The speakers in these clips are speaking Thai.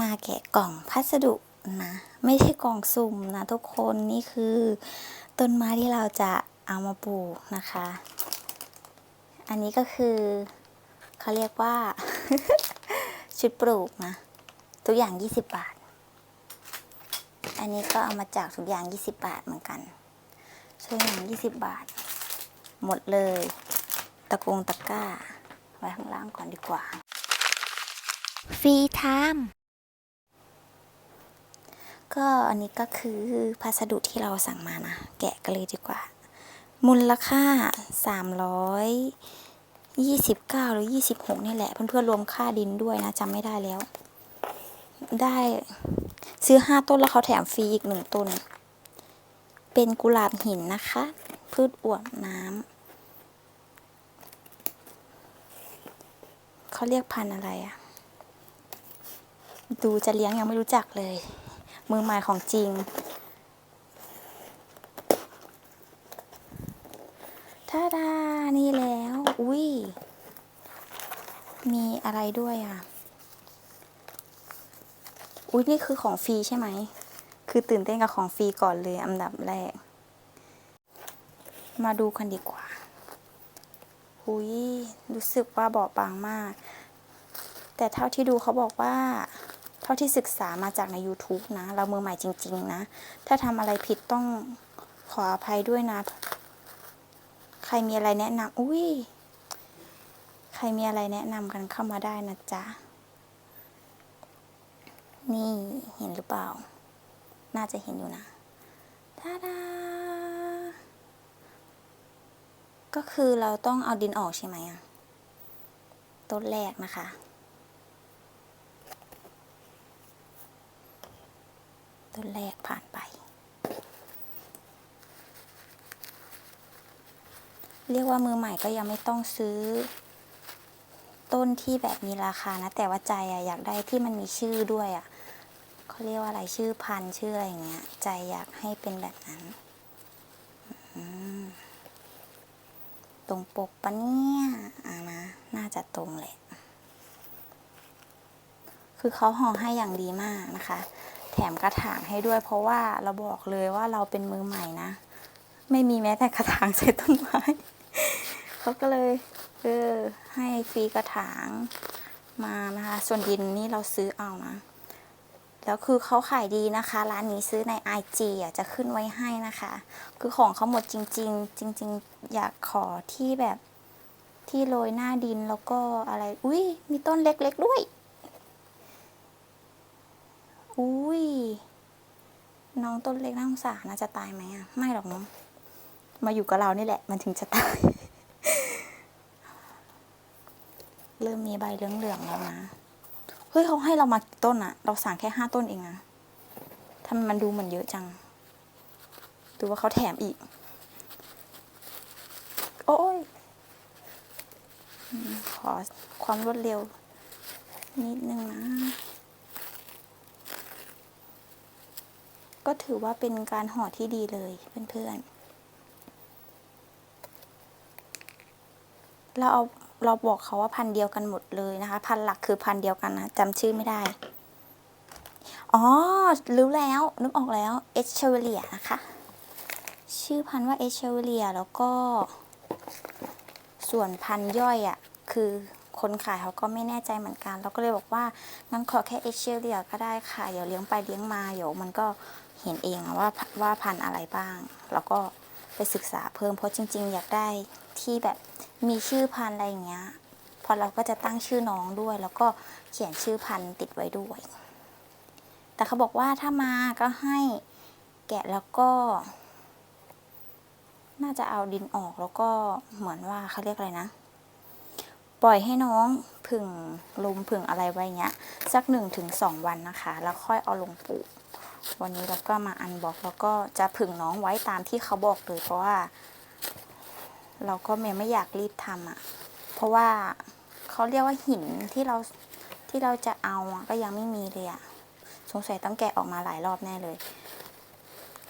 มาแกะกล่องพัสดุนะ ไม่ใช่กล่องสุ่มนะทุกคนนี่คือ ต้นไม้ที่เราจะเอามาปลูกนะคะ อันนี้ก็คือเขาเรียกว่า ชุดปลูกนะ ทุกอย่าง 20 บาท อันนี้ก็เอามาจากทุกอย่าง 20 บาทเหมือนกันช่วยอย่าง 20 บาท หมดเลย ตะกงตะกร้า ไว้ข้างล่างก่อนดีกว่า ฟรีไทม์ ก็อันนี้ก็คือพัสดุที่เราสั่งมานะ แกะกันเลยดีกว่า มูลค่า 329 หรือ 26 นี่แหละ เพื่อนๆรวมค่าดินด้วยนะจำไม่ได้แล้ว ได้ซื้อ 5 ต้นแล้วเขาแถมฟรีอีก 1 ต้น เป็นกุหลาบหินนะคะ พืชอวบน้ำเขาเรียกพันธุ์อะไรอะดูจะเลี้ยงยังไม่รู้จักเลย มือใหม่ของจริง ท่าดา นี่แล้ว อุ้ย มีอะไรด้วยอะ อุ้ยนี่คือของฟรีใช่ไหม คือตื่นเต้นกับของฟรีก่อนเลยอันดับแรก มาดูกันดีกว่า อุ้ย รู้สึกว่าเบาบางมาก แต่เท่าที่ดูเขาบอกว่า ท่าที่ศึกษามาจากใน YouTube นะ เรามือใหม่จริง ๆ นะ ถ้าทำอะไรผิดต้องขออภัยด้วยนะ ใครมีอะไรแนะนำอุ้ย ใครมีอะไรแนะนำกันเข้ามาได้นะจ๊ะ นี่เห็นหรือเปล่า น่าจะเห็นอยู่นะทาดาก็คือเราต้องเอาดินออกใช่ไหมอะต้นแรกนะคะ ต้นแรกผ่านไป เรียกว่ามือใหม่ก็ยังไม่ต้องซื้อ ต้นที่แบบมีราคานะ แต่ว่าใจอะอยากได้ที่มันมีชื่อด้วยอะเขาเรียกว่าอะไรชื่อพันชื่ออะไรอย่างเงี้ย ใจอยากให้เป็นแบบนั้นตรงปกปะเนี่ยอ่านะน่าจะตรงแหละ คือเขาห่อให้อย่างดีมากนะคะ มกระถางให้ด้วย เพราะว่าเราบอกเลยว่าเราเป็นมือใหม่นะ ไม่มีแม้แต่กระถางใส่ต้นไม้เขาก็เลยเออให้ฟรีกระถางมานะคะ ส่วนดินนี่เราซื้อเอานะ แล้วคือเขาขายดีนะคะ ร้านนี้ซื้อใน IG อะจะขึ้นไว้ให้นะคะ คือของเขาหมดจริง ๆ จริง ๆ อยากขอที่แบบที่โรยหน้าดินแล้วก็อะไร อุ้ยมีต้นเล็ก ๆ ด้วย อุ้ย น้องต้นเล็กน่าสงสารนะจะตายไหมอะ ไม่หรอกน้อง มาอยู่กับเรานี่แหละ มันถึงจะตาย เริ่มมีใบเหลืองๆแล้วนะ เฮ้ยเขาให้เรามากี่ต้นอะเราสั่งแค่ห้าต้นเองนะทำไมมันดูเหมือนเยอะจัง ดูว่าเขาแถมอีก โอ้ย ขอความรวดเร็วนิดนึงนะ ก็ถือว่าเป็นการห่อที่ดีเลยเพื่อนๆ เราเอาเราบอกเขาว่าพันเดียวกันหมดเลยนะคะ พันหลักคือพันเดียวกันนะจำชื่อไม่ได้ อ๋อ รู้แล้วนึกออกแล้วเอชเชเวเลียนะคะ ชื่อพันว่าเอชเชเวเลียแล้วก็ ส่วนพันย่อยอะ่ะ คือคนขายเขาก็ไม่แน่ใจเหมือนกัน เราก็เลยบอกว่างั้นขอแค่เอชเชเวเลียก็ได้ค่ะ เดี๋ยวเลี้ยงไปเลี้ยงมาเดี๋ยวมันก็ เห็นเองว่าว่าพันธุ์อะไรบ้าง แล้วก็ไปศึกษาเพิ่มเพราะจริง ๆ อยากได้ที่แบบมีชื่อพันธุ์อะไรอย่างเงี้ยพอเราก็จะตั้งชื่อน้องด้วย แล้วก็เขียนชื่อพันธุ์ติดไว้ด้วย แต่เขาบอกว่าถ้ามาก็ให้แกะแล้วก็ น่าจะเอาดินออกแล้วก็เหมือนว่าเขาเรียกอะไรนะ ปล่อยให้น้องผึ่งลมผึ่งอะไรไว้เงี้ย สักหนึ่งถึงสองวันนะคะ แล้วค่อยเอาลงปลูก วันนี้เราก็มาอันบอกแล้วก็จะผึ่งน้องไว้ตามที่เขาบอกเลยเพราะว่า เราก็ไม่ไม่อยากรีบทำอะ เพราะว่าเขาเรียกว่าหินที่เราที่เราจะเอาอะก็ยังไม่มีเลยอะสงสัยต้องแกะออกมาหลายรอบแน่เลย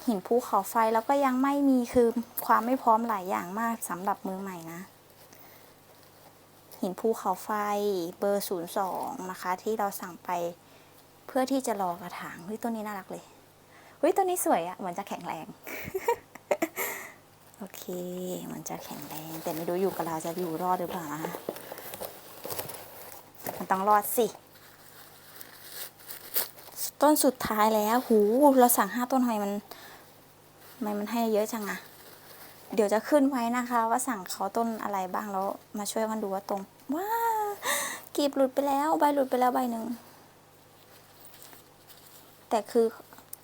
หินภูเขาไฟแล้วก็ยังไม่มีคือความไม่พร้อมหลายอย่างมากสำหรับมือใหม่นะ หินภูเขาไฟเบอร์ศูนย์สองนะคะ ที่เราสั่งไป เพื่อที่จะรอกระถางเฮ้ยต้นนี้น่ารักเลยเฮ้ยต้นนี้สวยอะเหมือนจะแข็งแรง โอเคเหมือนจะแข็งแรง แต่ไม่รู้อยู่กับเราจะอยู่รอดหรือเปล่านะคะมันต้องรอดสิ ต้นสุดท้ายแล้วหูเราสั่งห้าต้นทำไมมันทำไมมันให้เยอะจังอะเดี๋ยวจะขึ้นไว้นะคะ ว่าสั่งเขาต้นอะไรบ้างแล้วมาช่วยกันดูว่าตรงว้าวกีบหลุดไปแล้วใบหลุดไปแล้วใบหนึ่ง แต่คือ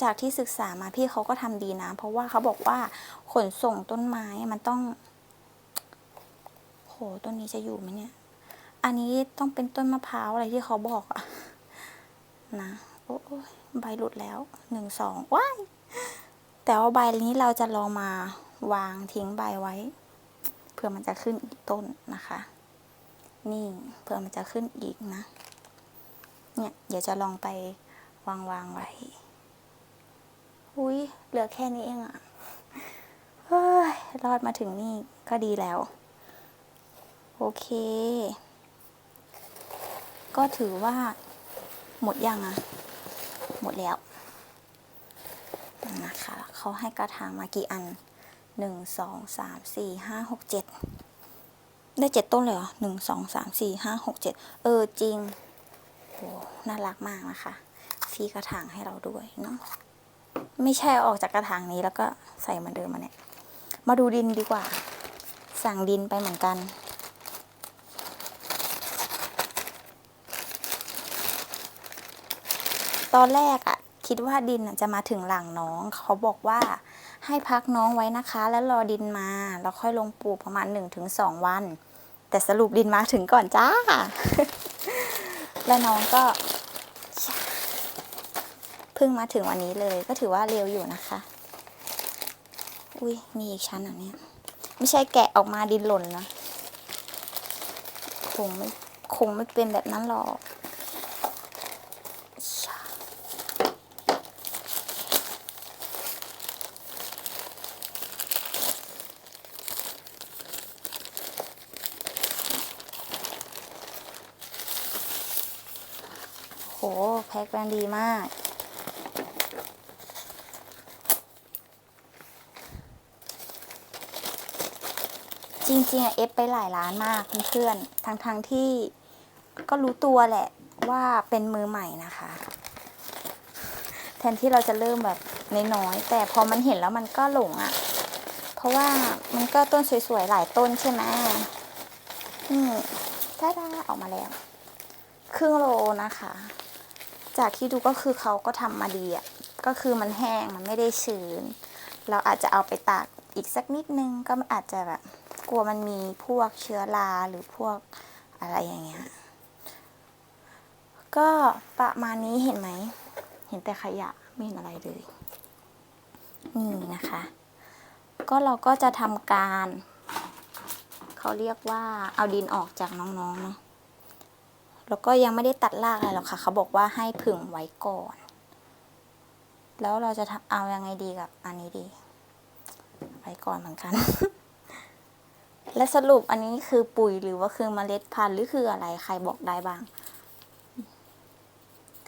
จากที่ศึกษามาพี่เขาก็ทำดีนะ เพราะว่าเขาบอกว่าขนส่งต้นไม้มันต้อง โหต้นนี้จะอยู่ไหมเนี่ย อันนี้ต้องเป็นต้นมะพร้าวอะไรที่เขาบอกอะนะโอ้ยใบหลุดแล้วหนึ่งสองว้ายแต่ว่าใบนี้เราจะลองมาวางทิ้งใบไว้เพื่อมันจะขึ้นอีกต้นนะคะ นี่เพื่อมันจะขึ้นอีกนะ เนี่ยเดี๋ยวจะลองไป วางวางไว้ อุ้ยเหลือแค่นี้เองอะเฮ้ย รอดมาถึงนี่ก็ดีแล้ว โอเค ก็ถือว่า หมดยังอะหมดแล้วนะคะเขาให้กระถางมากี่อันหนึ่งสองสามสี่ห้าหกเจ็ดได้เจ็ดต้นเลยเหรอหนึ่งสองสามสี่ห้าหกเจ็ดเออจริงโอ้น่ารักมากนะคะ ฟรีกระถางให้เราด้วยเนาะไม่ใช่ออกจากกระถางนี้แล้วก็ใส่เหมือนเดิมมาเนี่ย มาดูดินดีกว่า สั่งดินไปเหมือนกัน ตอนแรกอะคิดว่าดินจะมาถึงหลังน้อง เขาบอกว่าให้พักน้องไว้นะคะ แล้วรอดินมาแล้วค่อยลงปลูกประมาณ 1-2ถึงวัน แต่สรุปดินมาถึงก่อนจ้า แล้วน้องก็ เพิ่งมาถึงวันนี้เลยก็ถือว่าเร็วอยู่นะคะ อุ้ยมีอีกชั้นอะเนี่ยไม่ใช่แกะออกมาดินหล่นนะคงไม่คงไม่เป็นแบบนั้นหรอกชะโหแพ็คแบรนด์ดีมาก จริงๆอะเอฟไปหลายร้านมากเพื่อนๆทั้งๆทที่ก็รู้ตัวแหละว่าเป็นมือใหม่นะคะ แทนที่เราจะเริ่มแบบน้อยๆแต่พอมันเห็นแล้วมันก็หลงอะ่ะ เพราะว่ามันก็ต้นสวยๆหลายต้นใช่ไหมอืมถ้าได้ออกมาแล้ว ครึ่งโลนะคะ จากที่ดูก็คือเขาก็ทำมาดีอะ่ะก็คือมันแห้งมันไม่ได้ชื้น เราอาจจะเอาไปตากอีกสักนิดนึงก็อาจจะแบบ กลัวมันมีพวกเชื้อราหรือพวกอะไรอย่างเงี้ย ก็ประมาณนี้เห็นไหม เห็นแต่ขยะไม่เห็นอะไรเลย นี่นะคะ ก็เราก็จะทำการ เขาเรียกว่าเอาดินออกจากน้องๆเนาะ แล้วก็ยังไม่ได้ตัดรากอะไรหรอกค่ะ เขาบอกว่าให้ผึ่งไว้ก่อน แล้วเราจะเอายังไงดีกับอันนี้ดีไว้ก่อนเหมือนกัน และสรุปอันนี้คือปุ๋ยหรือว่าคือเมล็ดพันธุ์หรือคืออะไรใครบอกได้บ้าง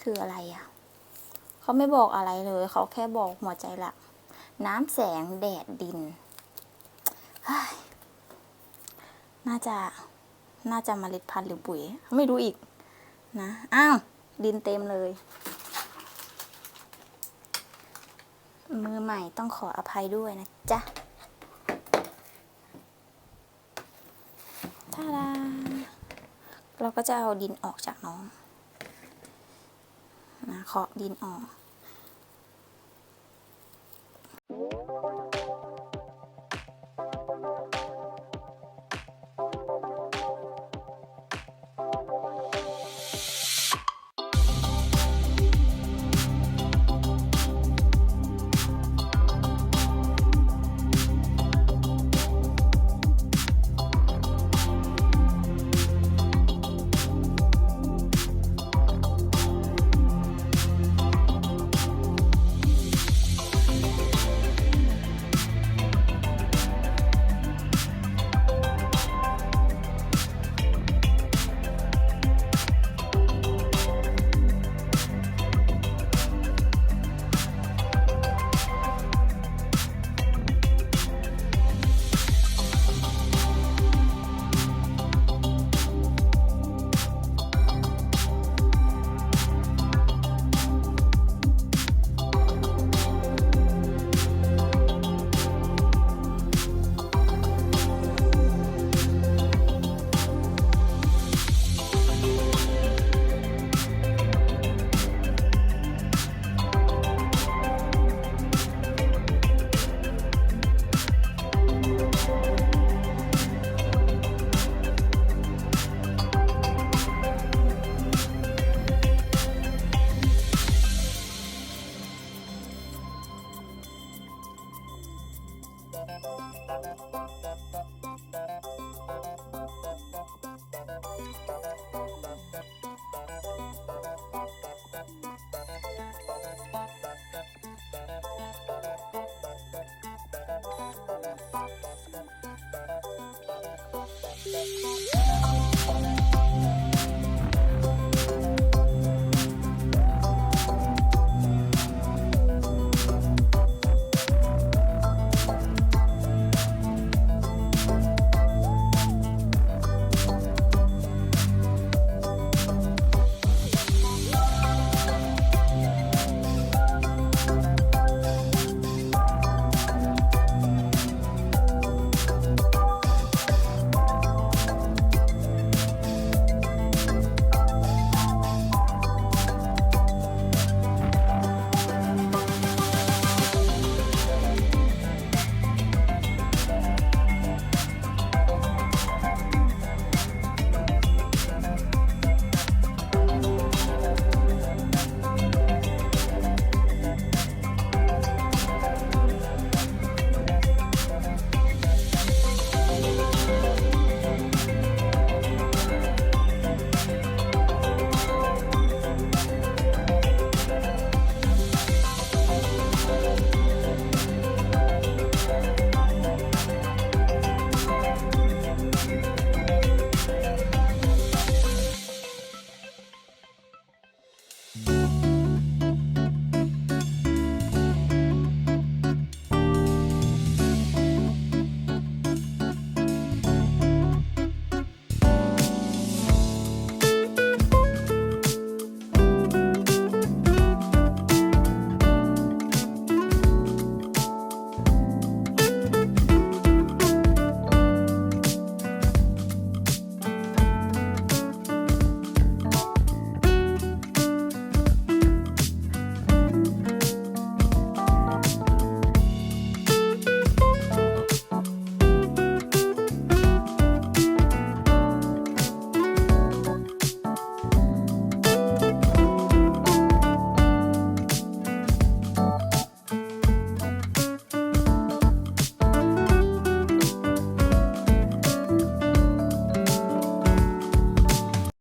คืออะไรอะเขาไม่บอกอะไรเลย เขาแค่บอกหัวใจหลัก น้ำแสงแดดดิน น่าจะ น่าจะเมล็ดพันธุ์หรือปุ๋ย ไม่รู้อีก นะ อ้าว ดินเต็มเลย มือใหม่ต้องขออภัยด้วยนะจ๊ะ ท่าดา เราก็จะเอาดินออกจากน้องนะเคาะดินออก